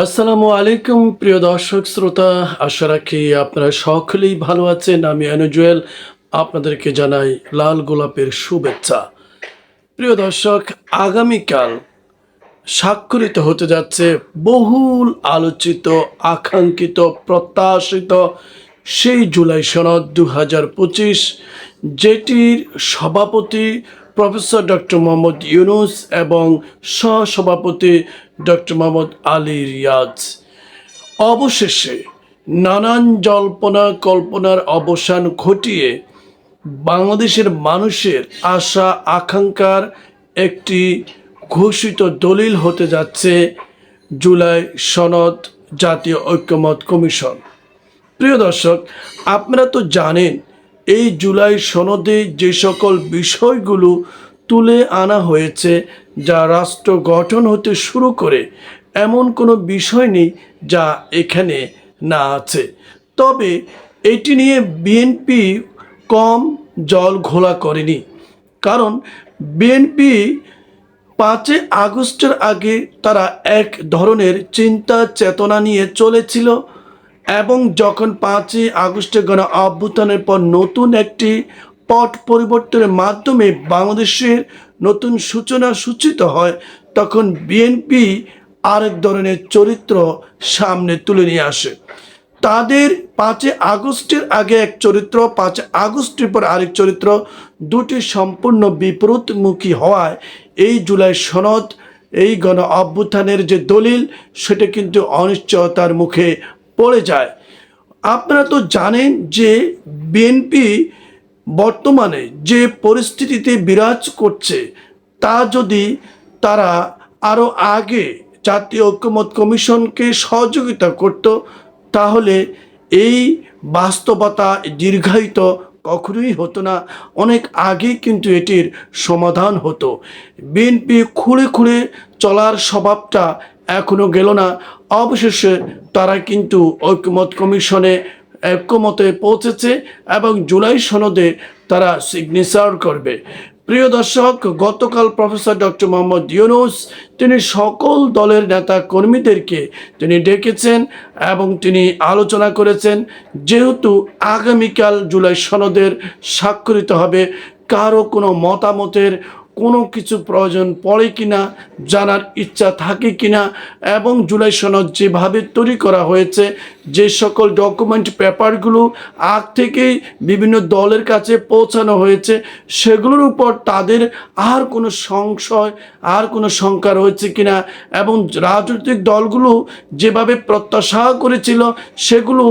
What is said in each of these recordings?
আসসালামু আলাইকুম, প্রিয় দর্শক, শ্রোতা। আশা রাখি আপনারা সকলেই ভালো আছেন। আমি অনুজুয়েল আপনাদেরকে জানাই লাল গোলাপের শুভেচ্ছা। প্রিয় দর্শক, আগামীকাল স্বাক্ষরিত হতে যাচ্ছে বহুল আলোচিত, আকাঙ্ক্ষিত, প্রত্যাশিত সেই জুলাই সনদ দু হাজার পঁচিশ, যেটির সভাপতি প্রফেসর ডক্টর মোহাম্মদ ইউনুস এবং সহসভাপতি ডক্টর মোহাম্মদ আলী রিয়াজ। অবশেষে নানান জল্পনা কল্পনার অবসান ঘটিয়ে বাংলাদেশের মানুষের আশা, আকাঙ্ক্ষার একটি ঘোষিত দলিল হতে যাচ্ছে জুলাই সনদ জাতীয় ঐক্যমত কমিশন। প্রিয় দর্শক, আপনারা তো জানেন এই জুলাই সনদে যে সকল বিষয়গুলো তুলে আনা হয়েছে, যা রাষ্ট্র গঠন হতে শুরু করে, এমন কোনো বিষয় নেই যা এখানে না আছে। তবে এটি নিয়ে বিএনপি কম জল ঘোলা করেনি, কারণ বিএনপি পাঁচই আগস্টের আগে তারা এক ধরনের চিন্তা চেতনা নিয়ে চলেছিল। এবং যখন পাঁচই আগস্টে গণ অভ্যুত্থানের পর নতুন একটি পট পরিবর্তনের মাধ্যমে বাংলাদেশের নতুন সূচনা সূচিত হয়, তখন বিএনপি আরেক ধরনের চরিত্র সামনে তুলে নিয়ে আসে। তাদের পাঁচই আগস্টের আগে এক চরিত্র পাঁচ আগস্টের পর আরেক চরিত্র, দুটি সম্পূর্ণ বিপরীতমুখী হওয়ায় এই জুলাই সনদ, এই গণ অভ্যুত্থানের যে দলিল, সেটা কিন্তু অনিশ্চয়তার মুখে পড়ে যায়। আপনারা তো জানেন যে বিএনপি বর্তমানে যে পরিস্থিতিতে বিরাজ করছে, তা যদি তারা আরও আগে জাতীয় ঐক্যমত কমিশনকে সহযোগিতা করত, তাহলে এই বাস্তবতা দীর্ঘায়িত কখনোই হতো না। অনেক আগেই কিন্তু এটির সমাধান হতো। বিএনপি খুঁড়ে খুঁড়ে চলার স্বভাবটা এখনও গেল না। অবশেষে তারা কিন্তু ঐক্যমত কমিশনে ঐক্যমতে পৌঁছেছে এবং জুলাই সনদে তারা সিগনেচার করবে। প্রিয় দর্শক, গতকাল প্রফেসর ডক্টর মোহাম্মদ ইউনুস, তিনি সকল দলের নেতা কর্মীদেরকে তিনি ডেকেছেন এবং তিনি আলোচনা করেছেন যেহেতু আগামীকাল জুলাই সনদের স্বাক্ষরিত হবে, কারও কোনো মতামতের কোনো কিছু প্রয়োজন পড়ে কিনা, জানার ইচ্ছা থাকে কিনা, এবং জুলাই সনদ যেভাবে তৈরি করা হয়েছে, যে সকল ডকুমেন্ট পেপারগুলো আগ থেকেই বিভিন্ন দলের কাছে পৌঁছানো হয়েছে, সেগুলোর উপর তাদের আর কোনো সংশয়, আর কোনো শঙ্কা রয়েছে কিনা, এবং রাজনৈতিক দলগুলো যেভাবে প্রত্যাশা করেছিল, সেগুলো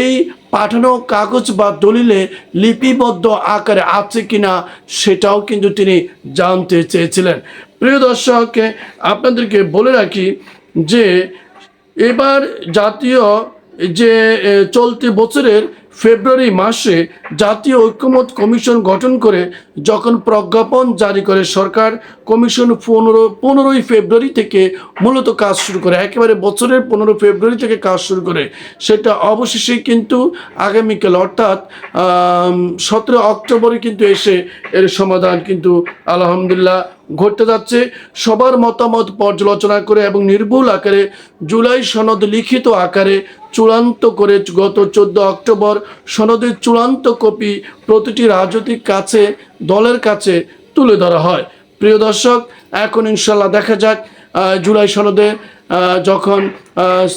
এই পাঠানো কাগজ বা দলিলে লিপিবদ্ধ আকারে আছে কিনা সেটাও কিন্তু তিনি জানতে চেয়েছিলেন। প্রিয় দর্শককে আপনাদেরকে বলে রাখি যে এবার জাতীয় যে চলতি বছরের ফেব্রুয়ারি মাসে জাতীয় ঐক্যমত কমিশন গঠন করে যখন প্রজ্ঞাপন জারি করে সরকার, কমিশন পনেরো, পনেরোই ফেব্রুয়ারি থেকে মূলত কাজ শুরু করে। একেবারে বছরের পনেরো ফেব্রুয়ারি থেকে কাজ শুরু করে। সেটা অবশেষে কিন্তু আগামীকাল অর্থাৎ সতেরো অক্টোবরে কিন্তু এসে এর সমাধান কিন্তু আলহামদুলিল্লাহ ঘটতে যাচ্ছে। সবার মতামত পর্যালোচনা করে এবং নির্ভুল আকারে জুলাই সনদ লিখিত আকারে চূড়ান্ত করে গত চোদ্দ অক্টোবর সনদের চূড়ান্ত কপি প্রতিটি রাজনৈতিক কাছে, দলের কাছে তুলে ধরা হয়। প্রিয় দর্শক, এখন ইনশাল্লাহ দেখা যাক জুলাই সনদে যখন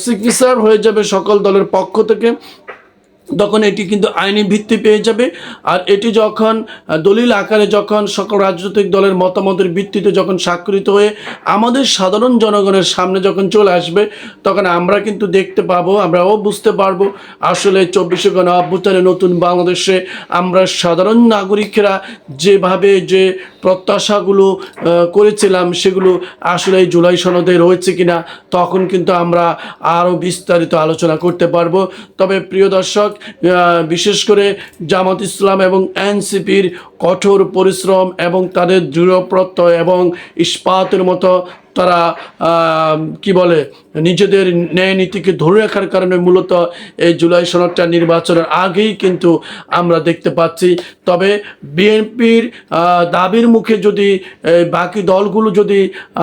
সিগনেচার হয়ে যাবে সকল দলের পক্ষ থেকে। তখন এটি কিন্তু আইনি ভিত্তি পেয়ে যাবে। আর এটি যখন দলিল আকারে যখন সকল রাজনৈতিক দলের মতামতের ভিত্তিতে যখন স্বাক্ষরিত হয়ে আমাদের সাধারণ জনগণের সামনে যখন চলে আসবে, তখন আমরা কিন্তু দেখতে পাবো, আমরাও বুঝতে পারব, আসলে চব্বিশে গণ অভ্যুত্থানে নতুন বাংলাদেশে আমরা সাধারণ নাগরিকেরা যেভাবে যে প্রত্যাশাগুলো করেছিলাম, সেগুলো আসলে জুলাই সনদে রয়েছে কিনা, তখন কিন্তু আমরা আরও বিস্তারিত আলোচনা করতে পারব। তবে প্রিয় দর্শক বিশেষ করে জামাত ইসলাম এবং এনসিপির কঠোর পরিশ্রম এবং তাদের দৃঢ় প্রত্যয় এবং ইস্পাতের মতো তারা কি বলে, নিজেদের ন্যায় নীতিকে ধরে রাখার কারণে মূলত এই জুলাই সনদটা নির্বাচনের আগেই কিন্তু আমরা দেখতে পাচ্ছি। তবে বিএনপির দাবির মুখে যদি বাকি দলগুলো যদি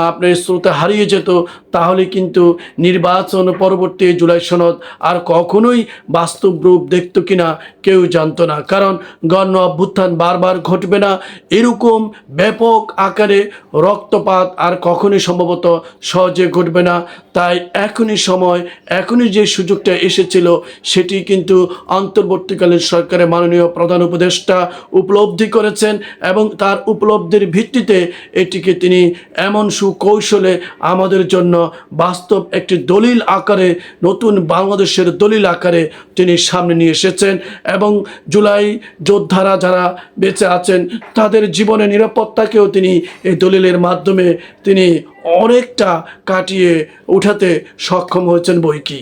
আপনার স্রোতে হারিয়ে যেত, তাহলে কিন্তু নির্বাচন পরবর্তী জুলাই সনদ আর কখনোই বাস্তব রূপ দেখতো কিনা কেউ জানতো না। কারণ গণ অভ্যুত্থান বারবার ঘটবে না, এরকম ব্যাপক আকারে রক্তপাত আর কখনোই সম্ভবত সহজে ঘটবে না। তাই এখনই সময়, এখনই যে সুযোগটা এসেছিল, সেটি কিন্তু অন্তর্বর্তীকালীন সরকারের মাননীয় প্রধান উপদেষ্টা উপলব্ধি করেছেন এবং তার উপলব্ধির ভিত্তিতে এটিকে তিনি এমন সুকৌশলে আমাদের জন্য বাস্তব একটি দলিল আকারে, নতুন বাংলাদেশের দলিল আকারে তিনি সামনে নিয়ে এসেছেন এবং জুলাই যোদ্ধারা যারা বেঁচে আছেন, তাদের জীবনের নিরাপত্তাকেও তিনি এই দলিলের মাধ্যমে তিনি অনেকটা কাটিয়ে উঠাতে সক্ষম হয়েছেন বই কি